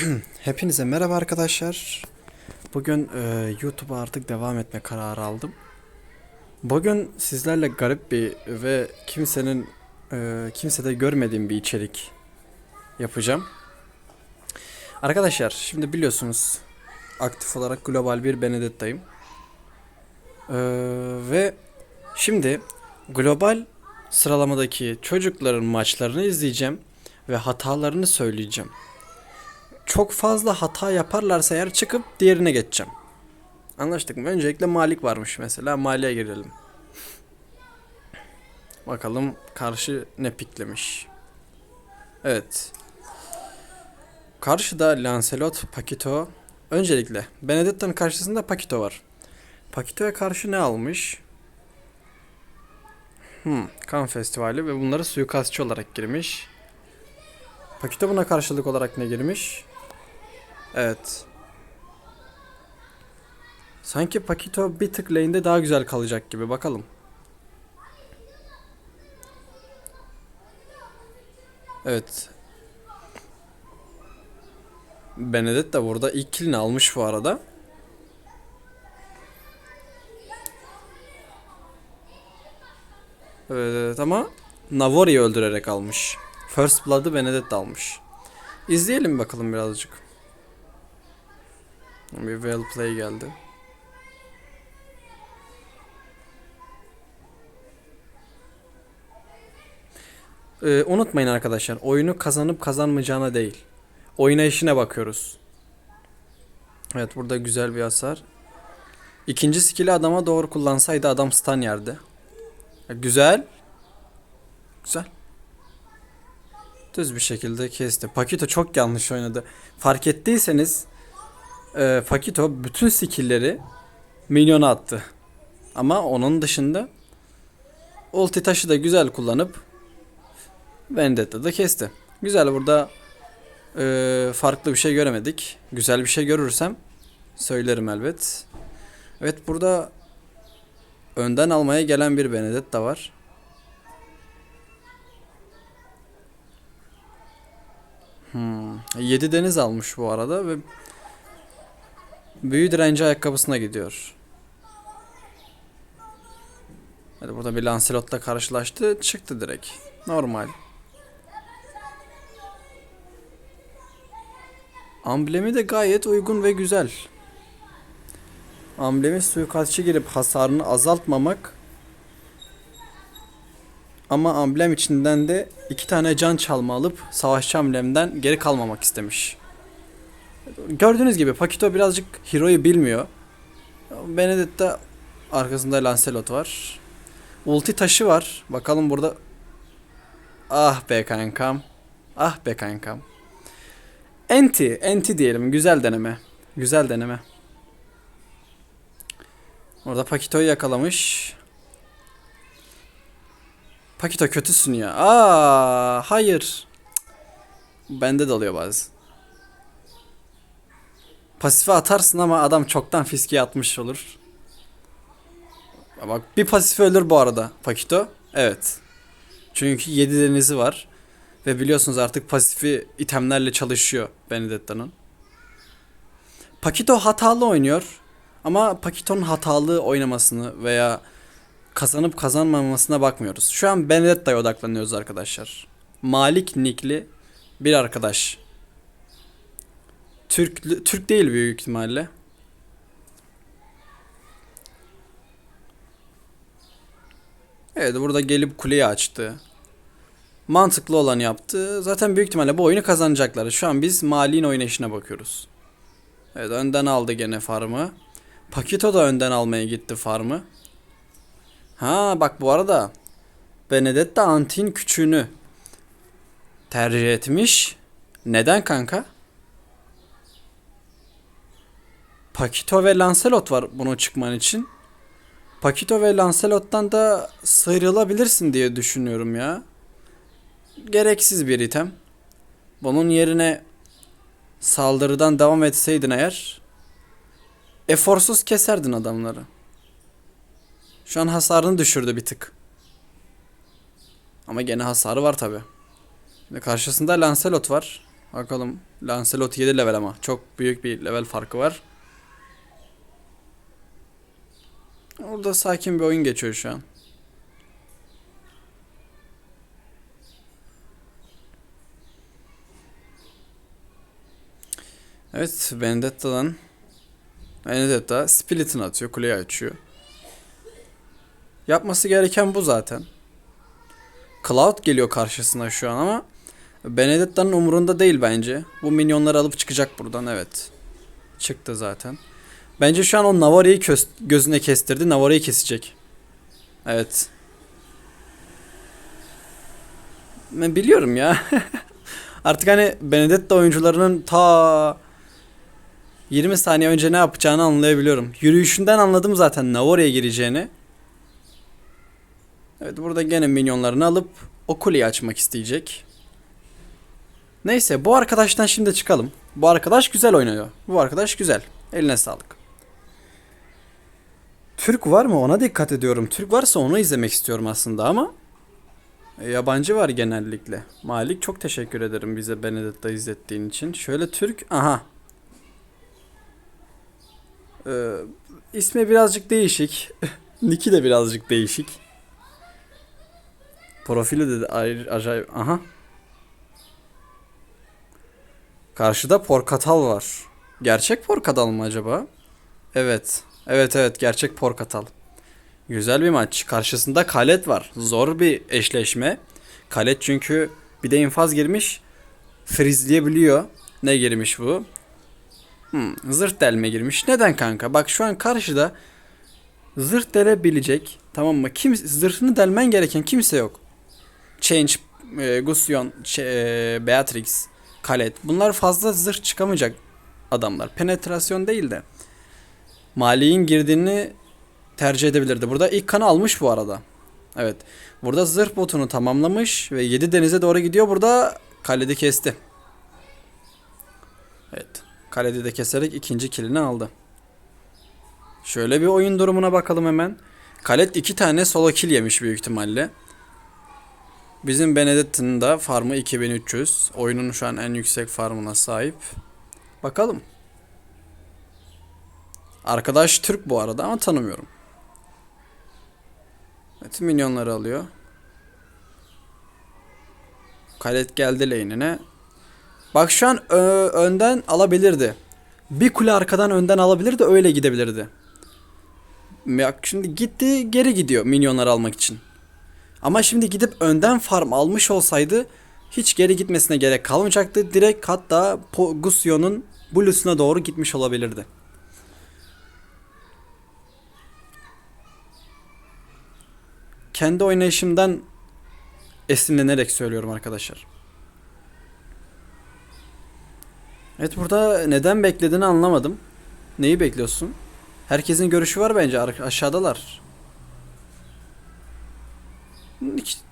Hepinize merhaba arkadaşlar. Bugün e, YouTube'a artık devam etme kararı aldım. Bugün sizlerle garip bir ve kimsenin e, kimsede görmediğim bir içerik yapacağım. Arkadaşlar şimdi biliyorsunuz aktif olarak global bir Benedetta'yım. E, ve şimdi global sıralamadaki çocukların maçlarını izleyeceğim ve hatalarını söyleyeceğim çok fazla hata yaparlarsa eğer çıkıp diğerine geçeceğim. Anlaştık mı? Öncelikle Malik varmış mesela. Malik'e girelim. Bakalım karşı ne piklemiş. Evet. Karşıda Lancelot, Pakito. Öncelikle Benedetta'nın karşısında Pakito var. Pakito'ya karşı ne almış? Hmm, kan festivali ve bunları suikastçı olarak girmiş. Pakito buna karşılık olarak ne girmiş? Evet. Sanki Pakito bir tık lane'de daha güzel kalacak gibi bakalım. Evet. Benedetta burada ilk killini almış bu arada. Evet ama Navori'yi öldürerek almış. First Blood'ı Benedetta almış. İzleyelim bakalım birazcık. Bir well play geldi. Ee, unutmayın arkadaşlar. Oyunu kazanıp kazanmayacağına değil. Oynayışına bakıyoruz. Evet burada güzel bir hasar. İkinci skill'i adama doğru kullansaydı adam stun yerdi. Güzel. Güzel. Düz bir şekilde kesti. Pakito çok yanlış oynadı. Fark ettiyseniz e, Fakito bütün skill'leri minyona attı. Ama onun dışında ulti taşı da güzel kullanıp Vendetta da kesti. Güzel burada e, farklı bir şey göremedik. Güzel bir şey görürsem söylerim elbet. Evet burada önden almaya gelen bir Benedetta var. Hmm. 7 deniz almış bu arada ve büyü direnci ayakkabısına gidiyor. Hadi burada bir Lancelot'la karşılaştı. Çıktı direkt. Normal. Amblemi de gayet uygun ve güzel. Amblemi suikastçı girip hasarını azaltmamak ama amblem içinden de iki tane can çalma alıp savaşçı amblemden geri kalmamak istemiş. Gördüğünüz gibi Pakito birazcık Hero'yu bilmiyor. Benedetta arkasında Lancelot var. Ulti taşı var. Bakalım burada Ah be kankam. Ah be kankam. Enti, enti diyelim. Güzel deneme. Güzel deneme. Orada Pakito'yu yakalamış. Pakito kötüsün ya. Aa, hayır. Bende de oluyor bazı. Pasife atarsın ama adam çoktan fiskiye atmış olur. Bak bir pasife ölür bu arada Pakito. Evet. Çünkü 7 denizi var. Ve biliyorsunuz artık pasifi itemlerle çalışıyor Benedetta'nın. Pakito hatalı oynuyor. Ama Pakito'nun hatalı oynamasını veya kazanıp kazanmamasına bakmıyoruz. Şu an Benedetta'ya odaklanıyoruz arkadaşlar. Malik Nikli bir arkadaş. Türk Türk değil büyük ihtimalle. Evet burada gelip kuleyi açtı. Mantıklı olanı yaptı. Zaten büyük ihtimalle bu oyunu kazanacaklar. Şu an biz Mali'nin oynayışına bakıyoruz. Evet önden aldı gene farmı. Pakito da önden almaya gitti farmı. Ha bak bu arada Benedetta Antin küçüğünü tercih etmiş. Neden kanka? Pakito ve Lancelot var bunu çıkman için. Pakito ve Lancelot'tan da sıyrılabilirsin diye düşünüyorum ya. Gereksiz bir item. Bunun yerine saldırıdan devam etseydin eğer eforsuz keserdin adamları. Şu an hasarını düşürdü bir tık. Ama gene hasarı var tabi. Karşısında Lancelot var. Bakalım. Lancelot 7 level ama. Çok büyük bir level farkı var. Orada sakin bir oyun geçiyor şu an. Evet, Bendetta'dan Benedetta Split'ini atıyor, kuleyi açıyor. Yapması gereken bu zaten. Cloud geliyor karşısına şu an ama Benedetta'nın umurunda değil bence. Bu minyonları alıp çıkacak buradan evet. Çıktı zaten. Bence şu an o Navari'yi kös- gözüne kestirdi. Navari'yi kesecek. Evet. Ben biliyorum ya. Artık hani Benedetta oyuncularının ta 20 saniye önce ne yapacağını anlayabiliyorum. Yürüyüşünden anladım zaten Navari'ye gireceğini. Evet burada gene minyonlarını alıp o kuleyi açmak isteyecek. Neyse bu arkadaştan şimdi çıkalım. Bu arkadaş güzel oynuyor. Bu arkadaş güzel. Eline sağlık. Türk var mı? Ona dikkat ediyorum. Türk varsa onu izlemek istiyorum aslında ama e, yabancı var genellikle. Malik çok teşekkür ederim bize Benedetta izlettiğin için. Şöyle Türk. Aha. Ee, ismi birazcık değişik. Niki de birazcık değişik. Profili de ayrı, acayip. Aha. Karşıda Porkatal var. Gerçek Porkatal mı acaba? Evet. Evet evet gerçek Porkatal. Güzel bir maç. Karşısında Kalet var. Zor bir eşleşme. Kalet çünkü bir de infaz girmiş. Frizleyebiliyor. Ne girmiş bu? Hmm, zırh delme girmiş. Neden kanka? Bak şu an karşıda zırh delebilecek. Tamam mı? Kim zırhını delmen gereken kimse yok. Change, e, Gusion, e, Beatrix, Kalet. Bunlar fazla zırh çıkamayacak adamlar. Penetrasyon değil de. Mali'nin girdiğini tercih edebilirdi. Burada ilk kanı almış bu arada. Evet. Burada zırh botunu tamamlamış ve 7 denize doğru gidiyor. Burada kalede kesti. Evet. Kalede de keserek ikinci kilini aldı. Şöyle bir oyun durumuna bakalım hemen. Kalet iki tane solo kill yemiş büyük ihtimalle. Bizim Benedetta'nın da farmı 2300. Oyunun şu an en yüksek farmına sahip. Bakalım. Arkadaş Türk bu arada ama tanımıyorum. Evet minyonları alıyor. Kalet geldi lane'ine. Bak şu an önden alabilirdi. Bir kule arkadan önden alabilirdi öyle gidebilirdi. Bak şimdi gitti geri gidiyor minyonları almak için. Ama şimdi gidip önden farm almış olsaydı hiç geri gitmesine gerek kalmayacaktı. Direkt hatta Gusion'un Blue'suna doğru gitmiş olabilirdi. Kendi oynayışımdan esinlenerek söylüyorum arkadaşlar. Evet burada neden beklediğini anlamadım. Neyi bekliyorsun? Herkesin görüşü var bence ar- aşağıdalar.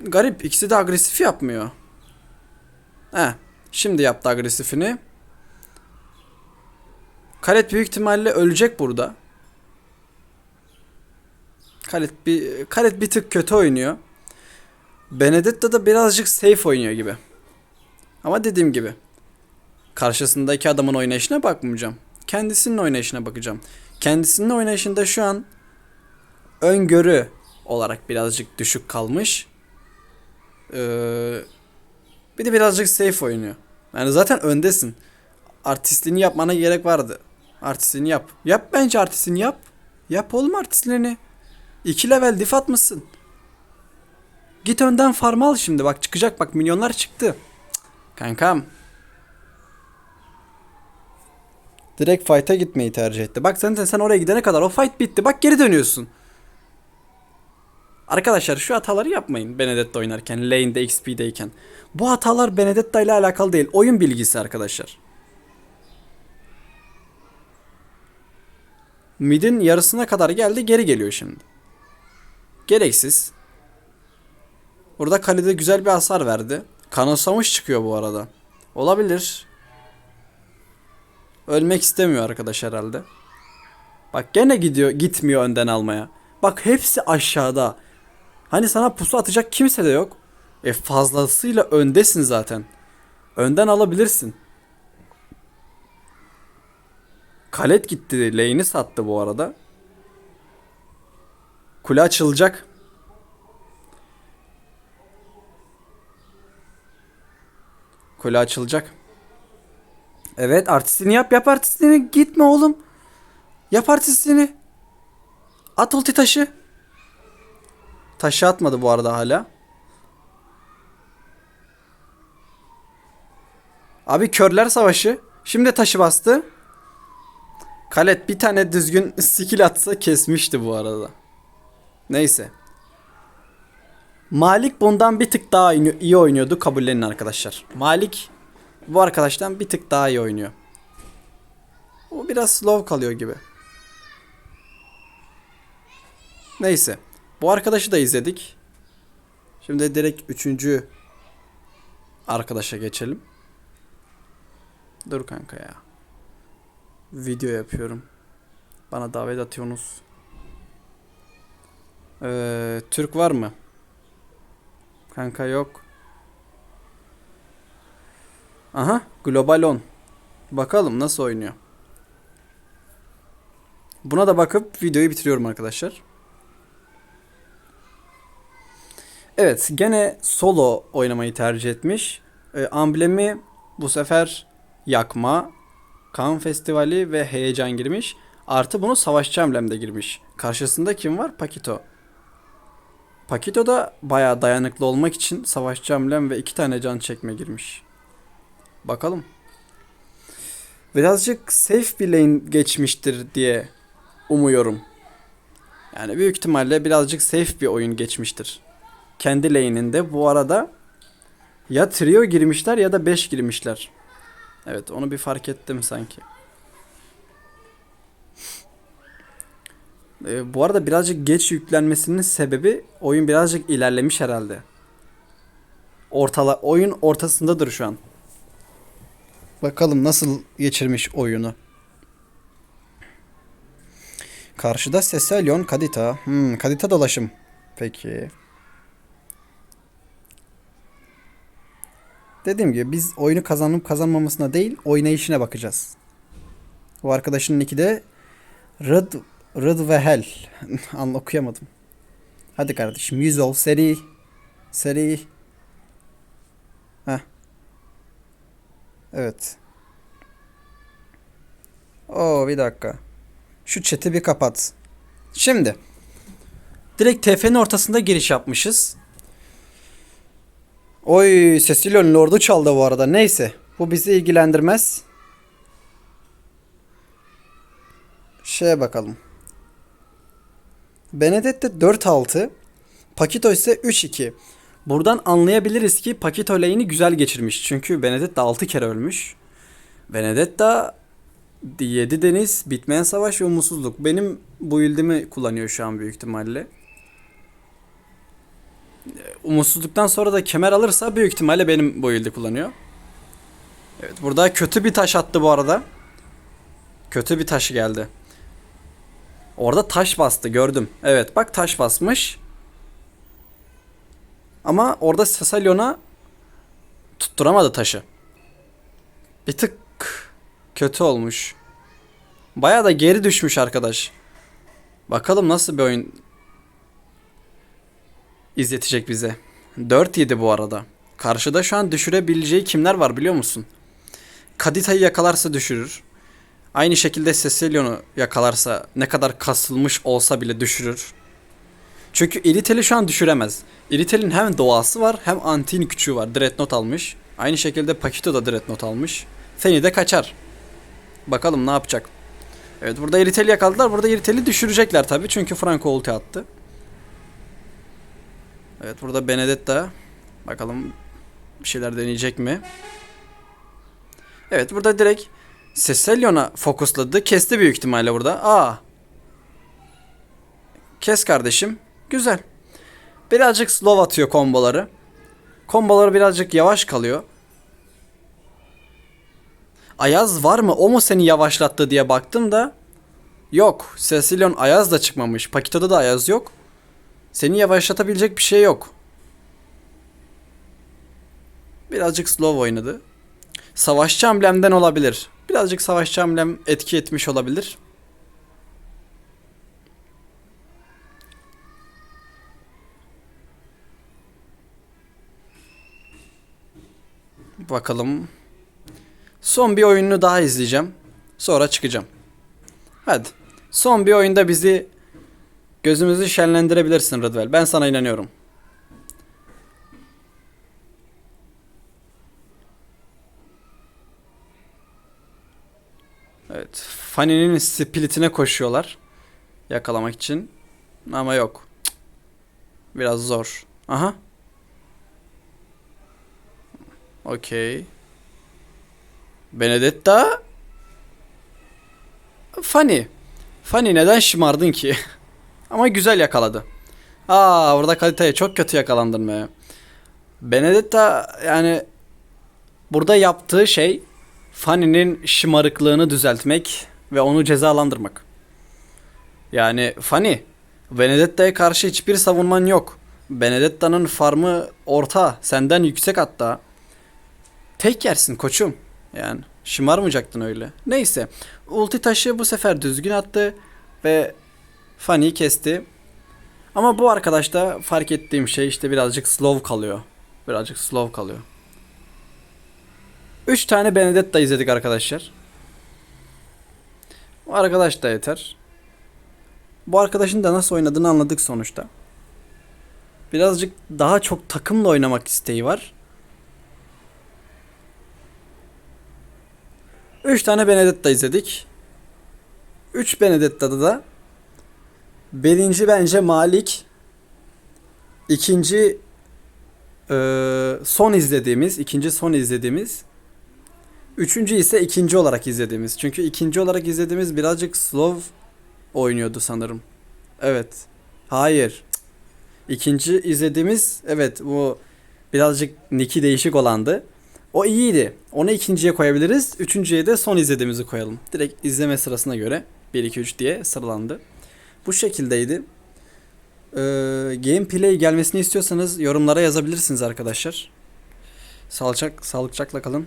Garip ikisi de agresif yapmıyor. He, şimdi yaptı agresifini. Kalet büyük ihtimalle ölecek burada. Kalet bir Kalet bir tık kötü oynuyor. Benedetta da birazcık safe oynuyor gibi. Ama dediğim gibi karşısındaki adamın oynayışına bakmayacağım. Kendisinin oynayışına bakacağım. Kendisinin oynayışında şu an öngörü olarak birazcık düşük kalmış. Ee, bir de birazcık safe oynuyor. Yani zaten öndesin. Artistliğini yapmana gerek vardı. Artistliğini yap. Yap bence artistliğini yap. Yap oğlum artistliğini. 2 level dif atmışsın. Git önden farm al şimdi. Bak çıkacak bak milyonlar çıktı. Kankam. Direkt fight'a gitmeyi tercih etti. Bak sen sen oraya gidene kadar o fight bitti. Bak geri dönüyorsun. Arkadaşlar şu hataları yapmayın Benedetta oynarken, lane'de XP'deyken. Bu hatalar Benedetta ile alakalı değil. Oyun bilgisi arkadaşlar. Mid'in yarısına kadar geldi geri geliyor şimdi. Gereksiz. Burada kalede güzel bir hasar verdi. Kanosamış çıkıyor bu arada. Olabilir. Ölmek istemiyor arkadaş herhalde. Bak gene gidiyor, gitmiyor önden almaya. Bak hepsi aşağıda. Hani sana pusu atacak kimse de yok. E fazlasıyla öndesin zaten. Önden alabilirsin. Kalet gitti. Lane'i sattı bu arada. Kule açılacak. Kule açılacak. Evet artistini yap yap artistini. Gitme oğlum. Yap artistini. At ulti taşı. Taşı atmadı bu arada hala. Abi körler savaşı. Şimdi taşı bastı. Kalet bir tane düzgün skill atsa kesmişti bu arada. Neyse. Malik bundan bir tık daha iyi oynuyordu kabullenin arkadaşlar. Malik bu arkadaştan bir tık daha iyi oynuyor. O biraz slow kalıyor gibi. Neyse. Bu arkadaşı da izledik. Şimdi direkt üçüncü arkadaşa geçelim. Dur kanka ya. Video yapıyorum. Bana davet atıyorsunuz. Ee, Türk var mı? Kanka yok. Aha, Global 10. Bakalım nasıl oynuyor. Buna da bakıp videoyu bitiriyorum arkadaşlar. Evet, gene solo oynamayı tercih etmiş. Ee, amblemi bu sefer yakma, kan festivali ve heyecan girmiş. Artı bunu savaşçı amblemde girmiş. Karşısında kim var? Pakito. Pakito da bayağı dayanıklı olmak için savaşçı amblem ve iki tane can çekme girmiş. Bakalım. Birazcık safe bir lane geçmiştir diye umuyorum. Yani büyük ihtimalle birazcık safe bir oyun geçmiştir. Kendi lane'inde bu arada ya trio girmişler ya da 5 girmişler. Evet onu bir fark ettim sanki. Ee, bu arada birazcık geç yüklenmesinin sebebi oyun birazcık ilerlemiş herhalde. Ortala oyun ortasındadır şu an. Bakalım nasıl geçirmiş oyunu. Karşıda Seselion Kadita. Hmm, Kadita dolaşım. Peki. Dediğim gibi biz oyunu kazanıp kazanmamasına değil oynayışına bakacağız. O arkadaşının iki de Rıd, Rıd ve Hel. An okuyamadım. Hadi kardeşim 100 ol seri. Seri. Heh. Evet. Oo bir dakika. Şu chat'i bir kapat. Şimdi. Direkt TF'nin ortasında giriş yapmışız. Oy Cecilio'nun lordu çaldı bu arada. Neyse. Bu bizi ilgilendirmez. Şeye bakalım. Benedetta 4-6. Pakito ise 3-2. Buradan anlayabiliriz ki Pakito lane'i güzel geçirmiş. Çünkü Benedetta 6 kere ölmüş. Benedetta 7 deniz, bitmeyen savaş ve umutsuzluk. Benim bu build'imi kullanıyor şu an büyük ihtimalle. Umutsuzluktan sonra da kemer alırsa büyük ihtimalle benim bu build'i kullanıyor. Evet burada kötü bir taş attı bu arada. Kötü bir taşı geldi. Orada taş bastı gördüm. Evet bak taş basmış. Ama orada Sasalion'a tutturamadı taşı. Bir tık kötü olmuş. Baya da geri düşmüş arkadaş. Bakalım nasıl bir oyun izletecek bize. 4-7 bu arada. Karşıda şu an düşürebileceği kimler var biliyor musun? Kadita'yı yakalarsa düşürür. Aynı şekilde Cecilion'u yakalarsa ne kadar kasılmış olsa bile düşürür. Çünkü Iritel'i şu an düşüremez. Iritel'in hem doğası var hem antin küçüğü var. Dreadnought almış. Aynı şekilde Pakito da Dreadnought almış. Feni de kaçar. Bakalım ne yapacak. Evet burada Iritel'i yakaladılar. Burada Iritel'i düşürecekler tabii. Çünkü Franco ulti attı. Evet burada Benedetta. Bakalım bir şeyler deneyecek mi? Evet burada direkt Seselion'a fokusladı. Kesti büyük ihtimalle burada. Aa. Kes kardeşim. Güzel. Birazcık slow atıyor komboları. Komboları birazcık yavaş kalıyor. Ayaz var mı? O mu seni yavaşlattı diye baktım da yok. Cecilion Ayaz da çıkmamış. Pakito'da da Ayaz yok. Seni yavaşlatabilecek bir şey yok. Birazcık slow oynadı. Savaşçı amblemden olabilir. Birazcık savaşçı hamlem etki etmiş olabilir. Bakalım. Son bir oyununu daha izleyeceğim. Sonra çıkacağım. Hadi. Son bir oyunda bizi gözümüzü şenlendirebilirsin Rıdvel. Ben sana inanıyorum. Evet. Fanny'nin splitine koşuyorlar. Yakalamak için. Ama yok. Biraz zor. Aha. Okey. Benedetta. Fanny. Fanny neden şımardın ki? Ama güzel yakaladı. Aa orada kaliteye çok kötü yakalandın be. Benedetta yani burada yaptığı şey Fanny'nin şımarıklığını düzeltmek ve onu cezalandırmak. Yani Fanny, Benedetta'ya karşı hiçbir savunman yok. Benedetta'nın farmı orta, senden yüksek hatta. Tek yersin koçum. Yani şımarmayacaktın öyle. Neyse. Ulti taşı bu sefer düzgün attı ve Fanny'yi kesti. Ama bu arkadaşta fark ettiğim şey işte birazcık slow kalıyor. Birazcık slow kalıyor. 3 tane Benedetta izledik arkadaşlar. Bu arkadaş da yeter. Bu arkadaşın da nasıl oynadığını anladık sonuçta. Birazcık daha çok takımla oynamak isteği var. 3 tane Benedetta izledik. 3 Benedetta'da da birinci bence Malik. İkinci eee, son izlediğimiz, ikinci son izlediğimiz. Üçüncü ise ikinci olarak izlediğimiz. Çünkü ikinci olarak izlediğimiz birazcık slow oynuyordu sanırım. Evet. Hayır. İkinci izlediğimiz evet bu birazcık niki değişik olandı. O iyiydi. Onu ikinciye koyabiliriz. Üçüncüye de son izlediğimizi koyalım. Direkt izleme sırasına göre 1 2 3 diye sıralandı. Bu şekildeydi. Ee, gameplay gelmesini istiyorsanız yorumlara yazabilirsiniz arkadaşlar. Sağlıcak, sağlıcakla kalın.